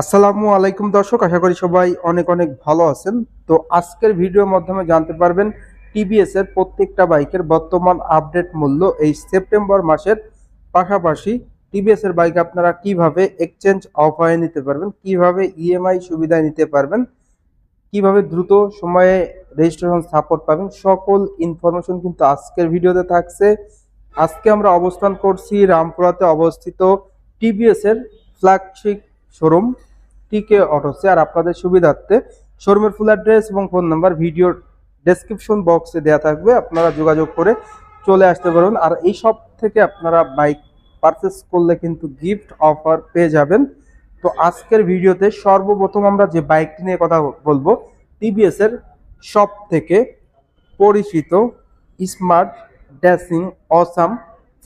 আসসালামু আলাইকুম দর্শক, আশা করি সবাই অনেক অনেক ভালো আছেন। তো আজকের ভিডিওর মাধ্যমে জানতে পারবেন, টিভিএস এর প্রত্যেকটা বাইকের বর্তমান আপডেট মূল্য এই সেপ্টেম্বর মাসের পাশাপাশি টিভিএস এর বাইক আপনারা কীভাবে এক্সচেঞ্জ অফারে নিতে পারবেন, কীভাবে ইএমআই সুবিধায় নিতে পারবেন, কীভাবে দ্রুত সময়ে রেজিস্ট্রেশন সাপোর্ট পাবেন, সকল ইনফরমেশন কিন্তু আজকের ভিডিওতে থাকছে। আজকে আমরা অবস্থান করছি রামপুরাতে অবস্থিত টিভিএস এর ফ্ল্যাগশিপ শোরুম টিকে অটোসে আর আপনাদের সুবিধার্থে শোরুমের ফুল অ্যাড্রেস এবং ফোন নাম্বার ভিডিওর ডেসক্রিপশন বক্সে দেওয়া থাকবে। আপনারা যোগাযোগ করে চলে আসতে পারবেন আর এই সব থেকে আপনারা বাইক পারচেস করলে কিন্তু গিফট অফার পেয়ে যাবেন। তো আজকের ভিডিওতে সর্বপ্রথম আমরা যে বাইকটি নিয়ে কথা বলব টিভিএস এর সব থেকে পরিচিত smart dashing awesome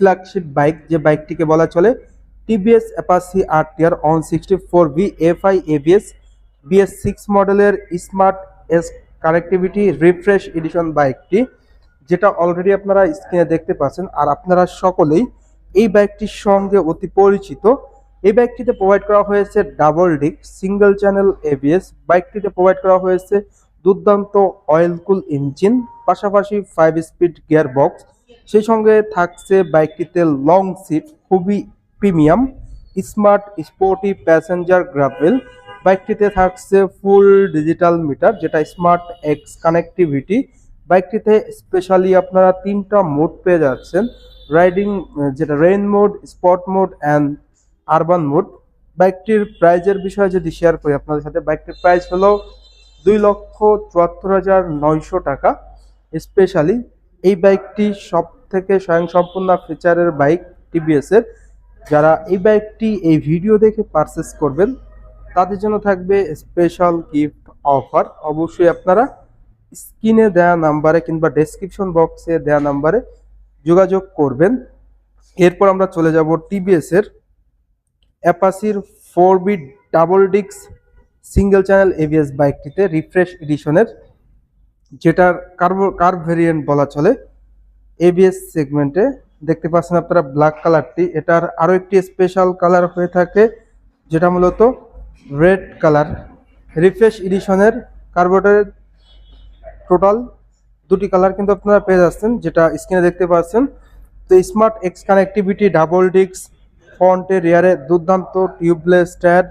flagship bike যে বাইকটিকে বলা চলে TVS Apache R TR one sixty four V, FI, ABS, BS six মডেলের smart S connectivity refresh edition বাইকটি যেটা অলরেডি আপনারা স্ক্রিনে দেখতে পাচ্ছেন। আর আপনারা সকলেই এই বাইকটির সঙ্গে অতি পরিচিত। এই বাইকটিতে প্রোভাইড করা হয়েছে double disc single channel ABS বাইকটিতে provide করা হয়েছে দুর্দান্ত অয়েল কুল ইঞ্জিন পাশাপাশি ফাইভ স্পিড গিয়ার বক্স সেই সঙ্গে থাকছে বাইকটিতে লং সিট খুবই premium smart sporty passenger grab rail বাইকটিতে থাকছে ফুল ডিজিটাল মিটার, যেটা স্মার্ট এক্স কানেক্টিভিটি। বাইকটিতে স্পেশালি আপনারা তিনটা মোড পেয়ে যাচ্ছেন। রাইডিং, যেটা rain mode, sport mode, and urban mode. বাইকটির প্রাইজের বিষয়ে যদি শেয়ার করি আপনাদের সাথে, বাইকটির প্রাইস হলো দুই লক্ষ চুয়াত্তর হাজার নয়শো টাকা। স্পেশালি এই বাইকটি সব থেকে স্বয়ংসম্পূর্ণ ফিচারের বাইক টিভিএস এর যারা এই বাইকটি এই ভিডিও দেখে পারচেস করবেন, তাদের জন্য থাকবে স্পেশাল গিফট অফার অবশ্যই আপনারা স্ক্রিনে দেওয়া নাম্বারে কিংবা ডেসক্রিপশন বক্সে দেয়া নাম্বারে যোগাযোগ করবেন। এরপর আমরা চলে যাব টিভিএস এর অ্যাপাসির ফোর বি ডাবল ডিক্স সিঙ্গেল চ্যানেল এভিএস বাইকটিতে রিফ্রেশ এডিশনের যেটার কার্বো কার্ভ ভেরিয়েন্ট বলা চলে এবিএস সেগমেন্টে দেখতে পাচ্ছেন আপনারা ব্ল্যাক কালারটি এটার আরও একটি স্পেশাল কালার হয়ে থাকে, যেটা মূলত রেড কালার রিফ্রেশ এডিশনের কার্বোটারের টোটাল দুটি কালার কিন্তু আপনারা পেয়ে যাচ্ছেন, যেটা স্ক্রিনে দেখতে পাচ্ছেন। তো স্মার্ট এক্স কানেক্টিভিটি ডাবল ডিক্স ফ্রন্টে রিয়ারে দুর্দান্ত tubeless tyre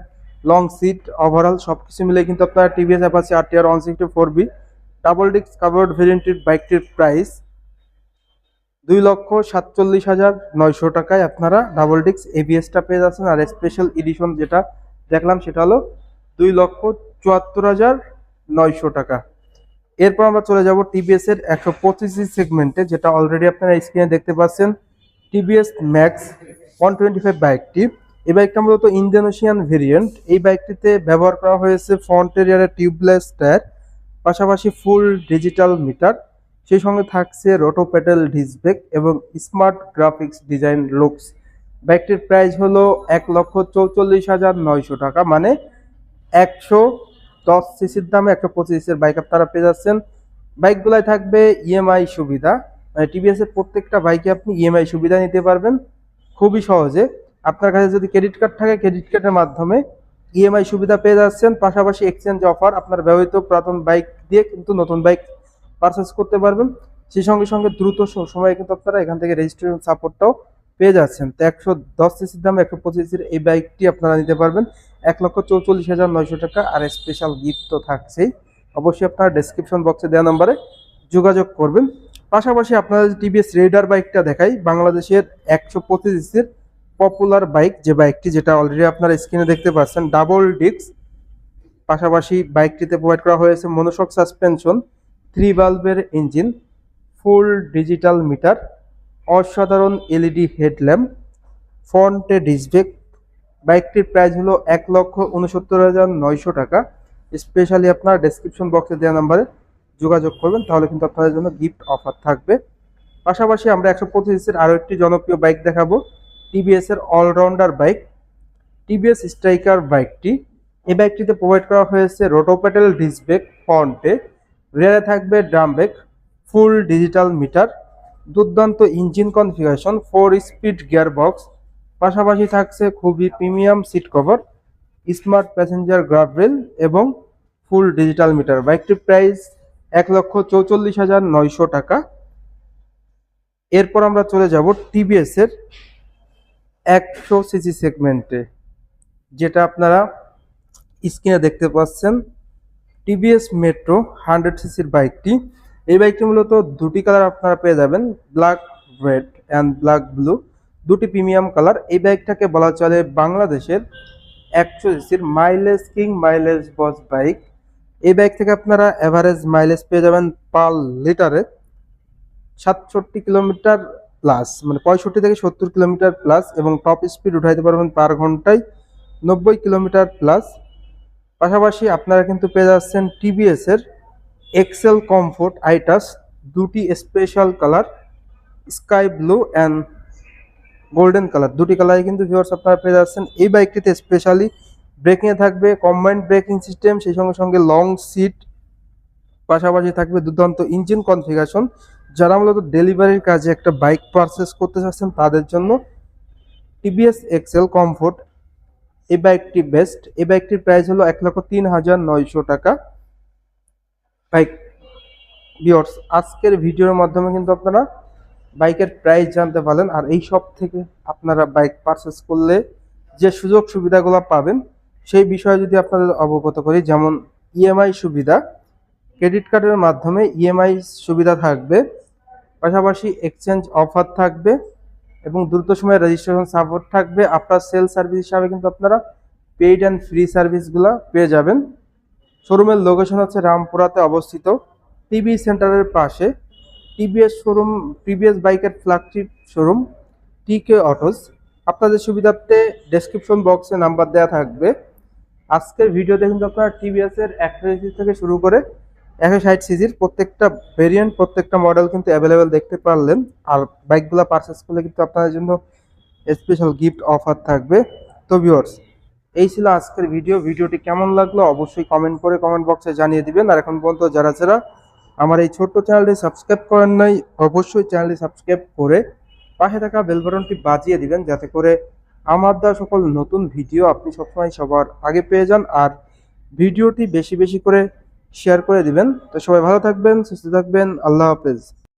long seat overall সব কিছু মিলে কিন্তু আপনারা TVS Apache R TR one sixty four V double ডিক্স কাভার্ড ভেরিয়েন্টের বাইকটির প্রাইস দুই লক্ষ সাতচল্লিশ হাজার নয়শো টাকায় আপনারা ডাবল ডিক্স এবিএসটা পেয়ে যাচ্ছেন। আর স্পেশাল এডিশন যেটা দেখলাম সেটা হলো দুই লক্ষ চুয়াত্তর হাজার নয়শো টাকা। এরপর আমরা চলে যাব টিভিএস এর একশো পঁচিশ সেগমেন্টে যেটা অলরেডি আপনারা স্ক্রিনে দেখতে পাচ্ছেন। TVS Max one twenty five বাইকটি এই বাইকটা মূলত ইন্দোনেশিয়ান ভেরিয়েন্ট এই বাইকটিতে ব্যবহার করা হয়েছে ফ্রন্টের টিউবলেস টায়ার পাশাপাশি ফুল ডিজিটাল মিটার সেই সঙ্গে থাকছে রোটো পেডেল ডিসব্রেক এবং স্মার্ট গ্রাফিক্স ডিজাইন লুকস। বাইকটির প্রাইস হলো এক লক্ষ চৌচল্লিশ হাজার নয়শো টাকা মানে একশো দশ সিসির দামে একশো পঁচিশের বাইক আপনারা পেয়ে যাচ্ছেন। বাইকগুলায় থাকবে ইএমআই সুবিধা মানে টিভিএস এর প্রত্যেকটা বাইকে আপনি ইএমআই সুবিধা নিতে পারবেন খুবই সহজে। আপনার কাছে যদি ক্রেডিট কার্ড থাকে, ক্রেডিট কার্ডের মাধ্যমে ইএমআই সুবিধা পেয়ে যাচ্ছেন। পাশাপাশি এক্সচেঞ্জ অফার, আপনার ব্যবহৃত পুরাতন বাইক দিয়ে কিন্তু নতুন বাইক পারচেস করতে পারবেন। সেই সঙ্গে সঙ্গে দ্রুত সময়ে কিন্তু আপনারা এখান থেকে রেজিস্ট্রেশন সাপোর্টটাও পেয়ে যাচ্ছেন। তো একশো দশ সিসির দাম, একশো পঁচিশের এই বাইকটি আপনারা নিতে পারবেন। এক লক্ষ চৌচল্লিশ হাজার নয়শো টাকা আর স্পেশাল গিফট তো থাকছেই। অবশ্যই আপনারা ডেসক্রিপশন বক্সে দেওয়া নম্বরে যোগাযোগ করবেন। পাশাপাশি আপনারা টিভিএস রেডার বাইকটা দেখাই, বাংলাদেশের একশো পঁচিশ সিসির পপুলার বাইক যে বাইকটি যেটা অলরেডি আপনারা স্ক্রিনে দেখতে পাচ্ছেন ডাবল ডিস্ক পাশাপাশি বাইকটিতে প্রোভাইড করা হয়েছে মনোশক সাসপেনশন থ্রি বাল্বের ইঞ্জিন, ফুল ডিজিটাল মিটার, অসাধারণ এলইডি হেডল্যাম্প, ফ্রন্টে ডিসব্রেক বাইকটির প্রাইস হলো এক লক্ষ উনসত্তর হাজার নয়শো টাকা। স্পেশালি আপনার ডেসক্রিপশন বক্সে দেওয়া নাম্বারে যোগাযোগ করবেন, তাহলে কিন্তু আপনাদের জন্য গিফট অফার থাকবে। পাশাপাশি আমরা একশো পঁচিশের আরও একটি জনপ্রিয় বাইক দেখাবো টিভিএসের অলরাউন্ডার বাইক। টিভিএস স্ট্রাইকার বাইকটি, এই বাইকটিতে প্রোভাইড করা হয়েছে রোটোপেটেল ডিসব্রেক ফ্রন্টে রিয়ারে থাকবে drum brake, full digital meter, দুর্দান্ত engine configuration, four speed gear box, পাশাপাশি থাকছে খুবই premium seat cover, smart passenger gravel এবং ফুল ডিজিটাল মিটার। বাইকটির প্রাইস এক লক্ষ চৌচল্লিশ হাজার নয়শো টাকা। এরপর আমরা চলে যাব টিভিএস এর একশো সিসি সেগমেন্টে, যেটা আপনারা স্ক্রিনে দেখতে পাচ্ছেন। টিভিএস মেট্রো হান্ড্রেড সিসির বাইকটি এই বাইকটি মূলত দুটি কালার আপনারা পেয়ে যাবেন black red and black blue দুটি প্রিমিয়াম কালার এই বাইকটাকে বলা চলে বাংলাদেশের একশো সিসির mileage king mileage boss bike এই বাইক থেকে আপনারা অ্যাভারেজ মাইলেজ পেয়ে যাবেন পার লিটারে সাতষট্টি কিলোমিটার প্লাস মানে পঁয়ষট্টি থেকে সত্তর কিলোমিটার প্লাস এবং টপ স্পিড উঠাইতে পারবেন পার ঘন্টায় নব্বই কিলোমিটার প্লাস পাশাপাশি আপনারা কিন্তু পেয়ে যাচ্ছেন টিভিএস এর এক্সেল কমফোর্ট আইটাস দুটি special colour sky blue and golden colour দুটি কালারে কিন্তু ভিউয়ার্স আপনারা পেয়ে যাচ্ছেন। এই বাইকটিতে স্পেশালি ব্রেকিংয়ে থাকবে কম্বাইন্ড ব্রেকিং সিস্টেম সেই সঙ্গে সঙ্গে লং সিট পাশাপাশি থাকবে দুর্দান্ত ইঞ্জিন কনফিগারেশন যারা মূলত ডেলিভারির কাজে একটা বাইক পারচেস করতে চাচ্ছেন, তাদের জন্য টিভিএস এক্সেল কমফোর্ট এই বাইকটি বেস্ট এই বাইকটির প্রাইস হলো এক লক্ষ তিন হাজার নয়শো টাকা। বাইক ভিওর্স আজকের ভিডিওর মাধ্যমে কিন্তু আপনারা বাইকের প্রাইস জানতে পারলেন। আর এই সব থেকে আপনারা বাইক পারচেস করলে যে সুযোগ সুবিধাগুলো পাবেন, সেই বিষয়ে যদি আপনাদের অবগত করি, যেমন ইএমআই সুবিধা। ক্রেডিট কার্ডের মাধ্যমে ইএমআই সুবিধা থাকবে। পাশাপাশি এক্সচেঞ্জ অফার থাকবে। এবং দ্রুত সময়ে রেজিস্ট্রেশন সাপোর্ট থাকবে। আপনার সেল সার্ভিস হিসাবে কিন্তু আপনারা পেইড অ্যান্ড ফ্রি সার্ভিসগুলো পেয়ে যাবেন। শোরুমের লোকেশন হচ্ছে রামপুরাতে অবস্থিত টিভি সেন্টারের পাশে। টিভিএস শোরুম টিভিএস বাইকের flagship showroom T K autos আপনাদের সুবিধার্থে ডেসক্রিপশন বক্সে নাম্বার দেওয়া থাকবে। আজকের ভিডিওতে কিন্তু আপনারা টিভিএস এর একশো থেকে শুরু করে একশো ষাট সিজির প্রত্যেকটা ভেরিয়েন্ট প্রত্যেকটা মডেল কিন্তু অ্যাভেলেবেল দেখতে পারলেন। আর বাইকগুলো পারচেস করলে কিন্তু আপনাদের জন্য স্পেশাল গিফট অফার থাকবে। তো ভিউয়ার্স এই ছিল আজকের ভিডিও ভিডিওটি কেমন লাগল অবশ্যই কমেন্ট করে কমেন্ট বক্সে জানিয়ে দিবেন। আর এখন পর্যন্ত যারা যারা আমার এই ছোট্ট চ্যানেলটি সাবস্ক্রাইব করেন নাই, অবশ্যই চ্যানেলটি সাবস্ক্রাইব করে পাশে থাকা বেল বাটনটি বাজিয়ে দিবেন, যাতে করে আমার দেওয়া সকল নতুন ভিডিও আপনি সবসময় সবার আগে পেয়ে যান। আর ভিডিওটি বেশি বেশি করে শেয়ার করে দিবেন। তো সবাই ভালো থাকবেন সুস্থ থাকবেন। আল্লাহ হাফেজ।